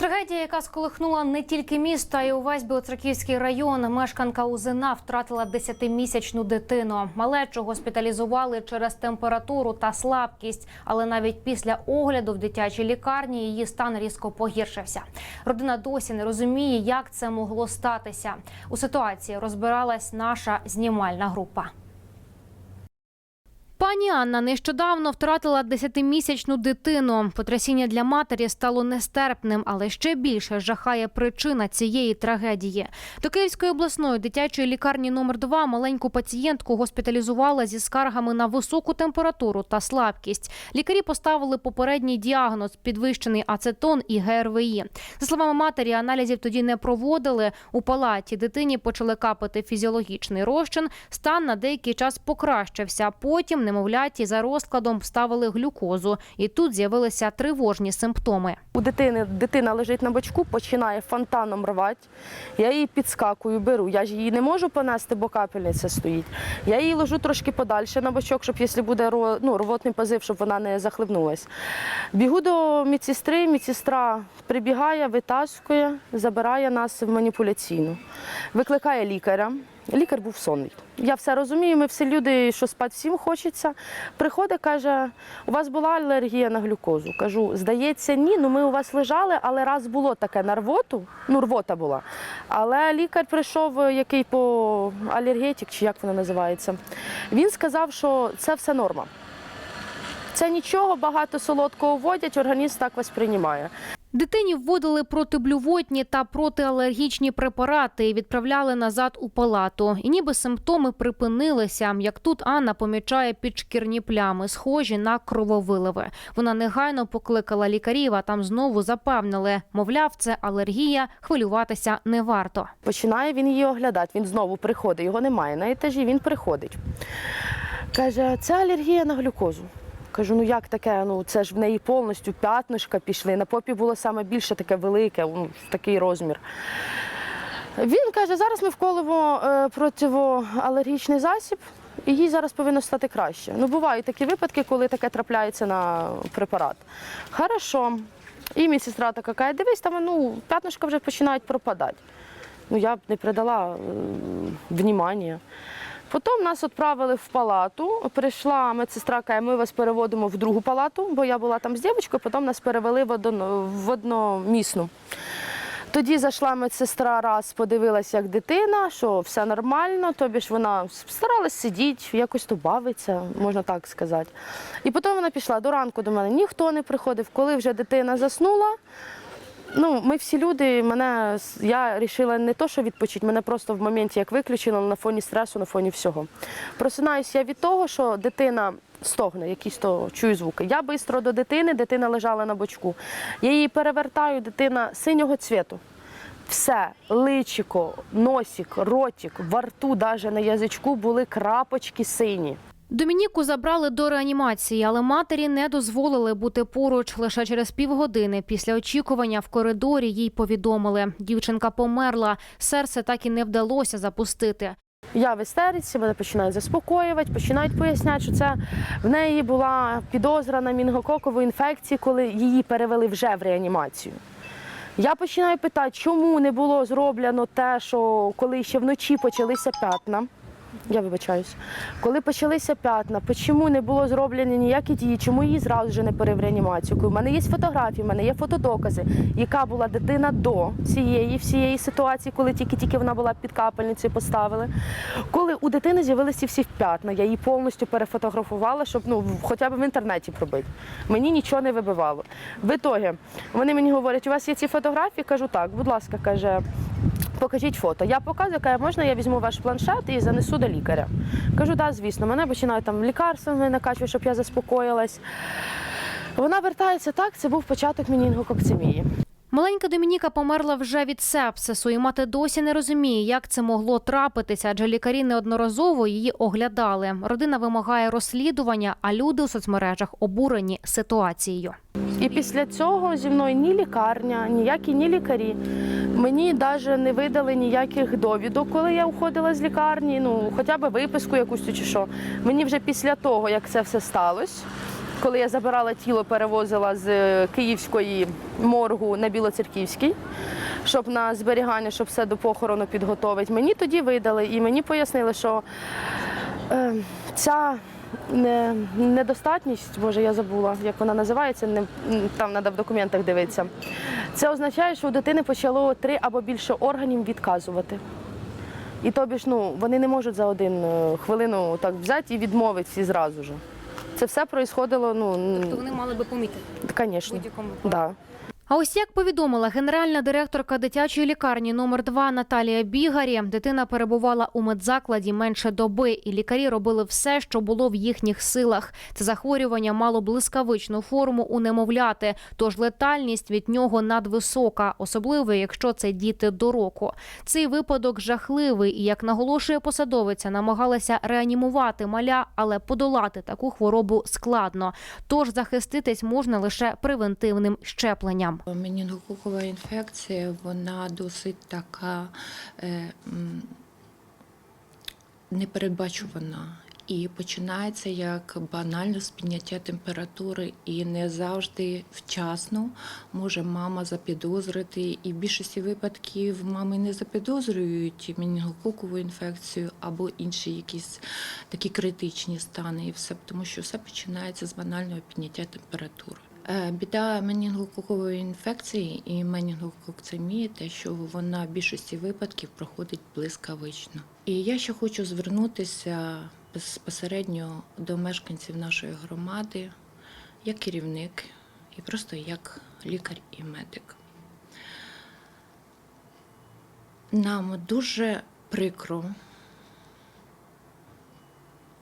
Трагедія, яка сколихнула не тільки місто, а й увесь Білоцерківський район. Мешканка Узина втратила 10-місячну дитину. Малечу госпіталізували через температуру та слабкість, але навіть після огляду в дитячій лікарні її стан різко погіршився. Родина досі не розуміє, як це могло статися. У ситуації розбиралась наша знімальна група. Пані Анна нещодавно втратила 10-місячну дитину. Потрясіння для матері стало нестерпним, але ще більше жахає причина цієї трагедії. До Київської обласної дитячої лікарні номер 2 маленьку пацієнтку госпіталізували зі скаргами на високу температуру та слабкість. Лікарі поставили попередній діагноз підвищений ацетон і ГРВІ. За словами матері, аналізів тоді не проводили. У палаті дитині почали капати фізіологічний розчин. Стан на деякий час покращився. Потім немовляті за розкладом вставили глюкозу, і тут з'явилися тривожні симптоми. У дитини дитина лежить на бочку, починає фонтаном рвати. Я її підскакую, беру. Я ж її не можу понести, бо капельниця стоїть. Я її ложу трошки подальше на бочок, щоб якщо буде ну, рвотний позив, щоб вона не захлебнулась. Бігу до медсестри, медсестра прибігає, витаскує, забирає нас в маніпуляційну. Викликає лікаря. Лікар був сонний. Я все розумію, ми всі люди, що спати всім хочеться. Приходить, каже, у вас була алергія на глюкозу. Кажу, здається, ні. Ну ми у вас лежали, але раз було таке на рвоту, ну рвота була. Але лікар прийшов, е, який по алергетик, чи як воно називається. Він сказав, що це все норма. Це нічого, багато солодкого вводять, організм так вас приймає. Дитині вводили протиблювотні та протиалергічні препарати і відправляли назад у палату. І ніби симптоми припинилися. Як тут Анна помічає підшкірні плями, схожі на крововиливи. Вона негайно покликала лікарів, а там знову запевнили, мовляв, це алергія, хвилюватися не варто. Починає він її оглядати. Він знову приходить, його немає на етажі, він приходить. Каже, це алергія на глюкозу. Кажу, ну як таке? Ну це ж в неї повністю п'ятнишка пішли. На попі було саме більше таке велике, ну, такий розмір. Він каже, зараз ми вколимо е, противоалергічний засіб, і їй зараз повинно стати краще. Ну, бувають такі випадки, коли таке трапляється на препарат. Хорошо. І медсестра така каже, дивись, там ну, п'ятнишка вже починають пропадати. Ну, я б не придала е, внимання. Потім нас відправили в палату. Прийшла медсестра, каже, ми вас переводимо в другу палату, бо я була там з дівчинкою, потім нас перевели в, одно, в одномісну. Тоді зайшла медсестра, раз подивилася, як дитина, що все нормально, тобі ж вона старалась сидіти, якось то бавиться, можна так сказати. І потім вона пішла до ранку до мене, ніхто не приходив. Коли вже дитина заснула, Ну, ми всі люди, мене я вирішила не то, що відпочити, мене просто в моменті як виключило на фоні стресу, на фоні всього. Просинаюся я від того, що дитина стогне, якісь то чую звуки. Я швидко до дитини, дитина лежала на бочку. Я її перевертаю, дитина синього цвіту. Все, личико, носик, ротик, во рту, навіть на язичку були крапочки сині. Домініку забрали до реанімації, але матері не дозволили бути поруч. Лише через півгодини після очікування в коридорі їй повідомили. Дівчинка померла. Серце так і не вдалося запустити. Я в істериці, мене починають заспокоювати, починають поясняти, що це в неї була підозра на мінгококову інфекцію, коли її перевели вже в реанімацію. Я починаю питати, чому не було зроблено те, що коли ще вночі почалися п'ятна. Я вибачаюсь. Коли почалися п'ятна, чому не було зроблені ніякі дії, чому її зразу ж не перев в реанімацію? У мене є фотографії, у мене є фотодокази, яка була дитина до цієї всієї ситуації, коли тільки-тільки вона була під капельницею, поставили. Коли у дитини з'явилися всі п'ятна, я її повністю перефотографувала, щоб ну хоча б в інтернеті пробити. Мені нічого не вибивало. В ітогі вони мені говорять, у вас є ці фотографії? Кажу, так, будь ласка, каже. Покажіть фото. Я показую, каже, можна я візьму ваш планшет і занесу до лікаря. Кажу, так, да, звісно, мене починають там лікарствами накачувати, щоб я заспокоїлась. Вона вертається так, це був початок мінінгококцемії. Маленька Домініка померла вже від сепсису, і мати досі не розуміє, як це могло трапитися, адже лікарі неодноразово її оглядали. Родина вимагає розслідування, а люди у соцмережах обурені ситуацією. І після цього зі мною ні лікарня, ніякі ні лікарі. Мені навіть не видали ніяких довідок, коли я уходила з лікарні, ну хоча б виписку якусь чи що. Мені вже після того, як це все сталося, коли я забирала тіло, перевозила з е, Київської моргу на Білоцерківський, щоб на зберігання, щоб все до похорону підготовити. Мені тоді видали і мені пояснили, що е, ця не, недостатність, боже, я забула, як вона називається, не, там треба в документах дивитися. Це означає, що у дитини почало три або більше органів відказувати. І тобі ж ну, вони не можуть за один е, хвилину так взяти і відмовити всі зразу ж. Це все происходило, ну, Тобто вони мали би помітити звісно. будь-якому Да. А ось як повідомила генеральна директорка дитячої лікарні номер 2 Наталія Бігарі, дитина перебувала у медзакладі менше доби, і лікарі робили все, що було в їхніх силах. Це захворювання мало блискавичну форму у немовляти, тож летальність від нього надвисока, особливо якщо це діти до року. Цей випадок жахливий, і як наголошує посадовиця, намагалася реанімувати маля, але подолати таку хворобу складно. Тож захиститись можна лише превентивним щепленням. Менінгококова інфекція, вона досить така е, непередбачувана. І починається як банально з підняття температури, і не завжди вчасно може мама запідозрити. І в більшості випадків мами не запідозрюють менінгококову інфекцію або інші якісь такі критичні стани, і все, тому що все починається з банального підняття температури. Е, Біда менінгококової інфекції і менінгококцемії те, що вона в більшості випадків проходить блискавично. І я ще хочу звернутися безпосередньо до мешканців нашої громади, як керівник і просто як лікар і медик. Нам дуже прикро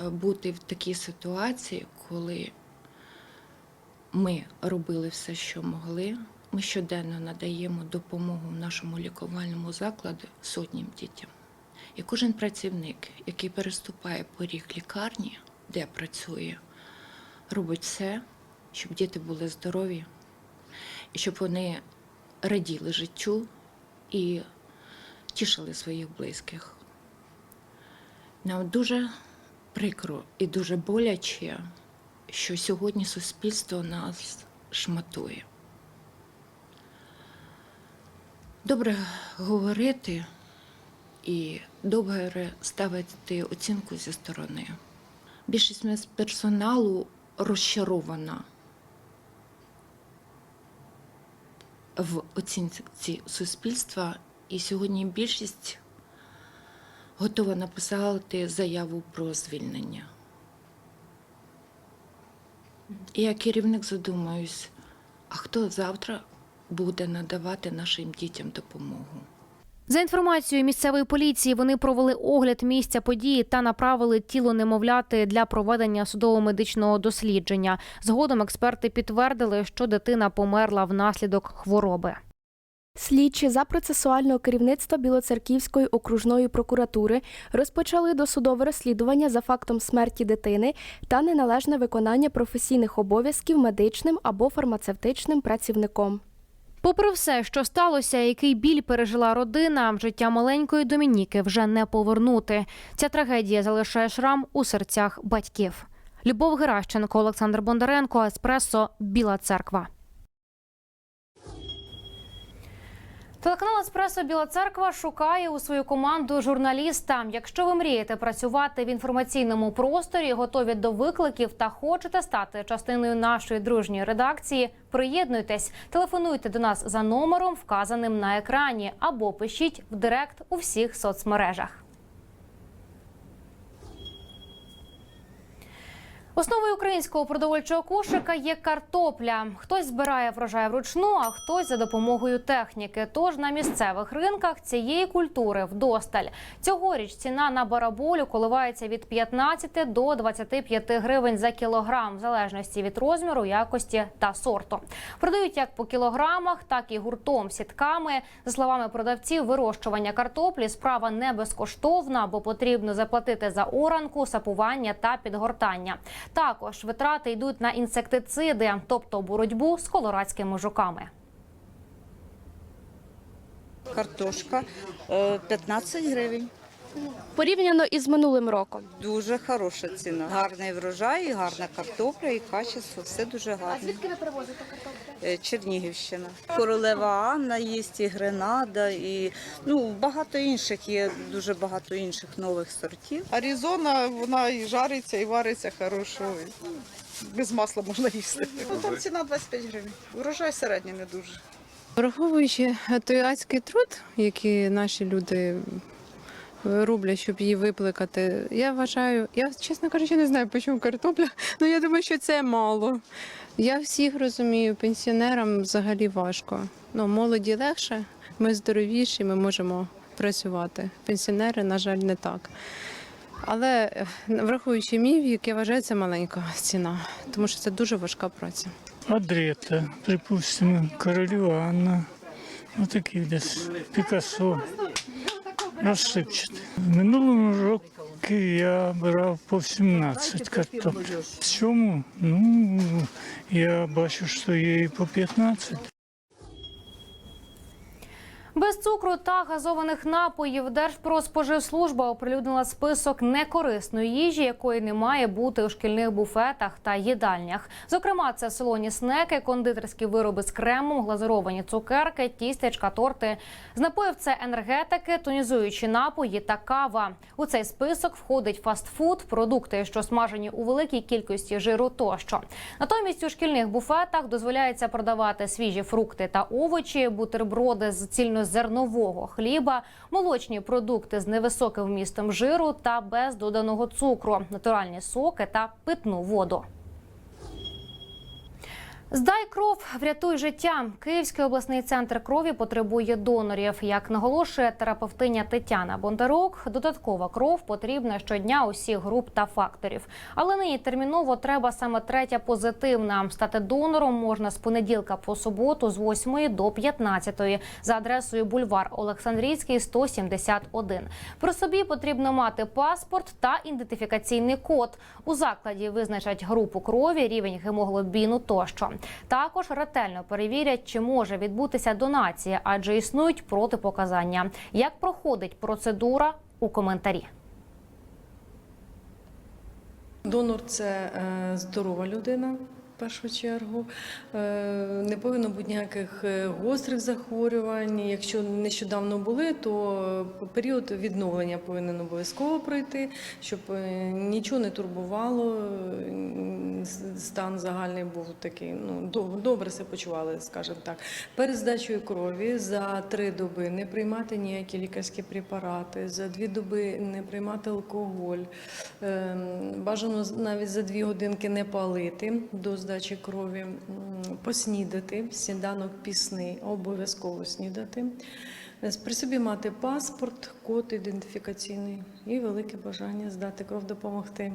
е, бути в такій ситуації, коли ми робили все, що могли. Ми щоденно надаємо допомогу в нашому лікувальному закладі сотням дітям. І кожен працівник, який переступає поріг лікарні, де працює, робить все, щоб діти були здорові, і щоб вони раділи життю і тішили своїх близьких. Нам дуже прикро і дуже боляче, що сьогодні суспільство нас шматує. Добре говорити і добре ставити оцінку зі сторони. Більшість медперсоналу розчарована в оцінці суспільства, і сьогодні більшість готова написати заяву про звільнення. І я керівник задумаюсь, а хто завтра буде надавати нашим дітям допомогу? За інформацією місцевої поліції, вони провели огляд місця події та направили тіло немовляти для проведення судово-медичного дослідження. Згодом експерти підтвердили, що дитина померла внаслідок хвороби. Слідчі за процесуального керівництва Білоцерківської окружної прокуратури розпочали досудове розслідування за фактом смерті дитини та неналежне виконання професійних обов'язків медичним або фармацевтичним працівником. Попри все, що сталося, який біль пережила родина, життя маленької Домініки вже не повернути. Ця трагедія залишає шрам у серцях батьків. Любов Геращенко, Олександр Бондаренко, Еспресо, Біла Церква. Телеканал Еспресо Біла Церква шукає у свою команду журналіста. Якщо ви мрієте працювати в інформаційному просторі, готові до викликів та хочете стати частиною нашої дружньої редакції, приєднуйтесь, телефонуйте до нас за номером, вказаним на екрані, або пишіть в директ у всіх соцмережах. Основою українського продовольчого кошика є картопля. Хтось збирає врожай вручну, а хтось за допомогою техніки. Тож на місцевих ринках цієї культури вдосталь. Цьогоріч ціна на бараболю коливається від 15 до 25 гривень за кілограм, в залежності від розміру, якості та сорту. Продають як по кілограмах, так і гуртом сітками. За словами продавців, вирощування картоплі справа не безкоштовна, бо потрібно заплатити за оранку, сапування та підгортання. Також витрати йдуть на інсектициди, тобто боротьбу з колорадськими жуками. Картошка е, 15 гривень. Порівняно із минулим роком. Дуже хороша ціна. Гарний врожай, і гарна картопля, і качество. Все дуже гарне. ви привозите картоплю? Е, Чернігівщина. Королева Анна є, і Гренада, і ну, багато інших є, дуже багато інших нових сортів. Аризона, вона і жариться, і вариться хорошо. Без масла можна їсти. Ну, там ціна 25 гривень. Врожай середній не дуже. Враховуючи той адський труд, який наші люди роблять, щоб її випликати, я вважаю, я чесно кажучи, не знаю, чому картопля, але я думаю, що це мало. Я всіх розумію, пенсіонерам взагалі важко. Ну, молоді легше, ми здоровіші, ми можемо працювати. Пенсіонери, на жаль, не так. Але е, враховуючи мій вік, я вважаю, це маленька ціна, тому що це дуже важка праця. Адрета, припустимо, королева Анна, отакі десь Пікассо, розсипчаті. Минулого року я брав по 17 картопль. В цьому, ну, я бачу, що є і по 15. Без цукру та газованих напоїв Держпродспоживслужба оприлюднила список некорисної їжі, якої не має бути у шкільних буфетах та їдальнях. Зокрема, це солоні снеки, кондитерські вироби з кремом, глазуровані цукерки, тістечка, торти. З напоїв це енергетики, тонізуючі напої та кава. У цей список входить фастфуд, продукти, що смажені у великій кількості жиру тощо. Натомість у шкільних буфетах дозволяється продавати свіжі фрукти та овочі, бутерброди з цільнозернового хліба, молочні продукти з невисоким вмістом жиру та без доданого цукру, натуральні соки та питну воду. Здай кров, врятуй життя. Київський обласний центр крові потребує донорів. Як наголошує терапевтиня Тетяна Бондарук, додаткова кров потрібна щодня усіх груп та факторів. Але нині терміново треба саме третя позитивна. Стати донором можна з понеділка по суботу з 8 до 15 за адресою бульвар Олександрійський, 171. При собі потрібно мати паспорт та ідентифікаційний код. У закладі визначать групу крові, рівень гемоглобіну тощо. Також ретельно перевірять, чи може відбутися донація, адже існують протипоказання. Як проходить процедура у коментарі? Донор це е, здорова людина. В першу чергу Е, не повинно бути ніяких е, гострих захворювань. Якщо нещодавно були, то період відновлення повинен обов'язково пройти, щоб нічого не турбувало. Стан загальний був такий. Ну доб- добре себе почували, скажімо так. Перед здачею крові за три доби не приймати ніякі лікарські препарати, за дві доби не приймати алкоголь. Ем, Бажано навіть за дві годинки не палити до здачі крові, поснідати, сніданок пісний, обов'язково снідати. Е, При собі мати паспорт, код ідентифікаційний і велике бажання здати кров допомогти.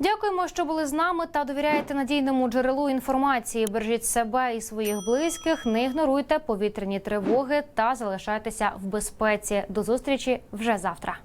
Дякуємо, що були з нами та довіряєте надійному джерелу інформації. Бережіть себе і своїх близьких, не ігноруйте повітряні тривоги та залишайтеся в безпеці. До зустрічі вже завтра.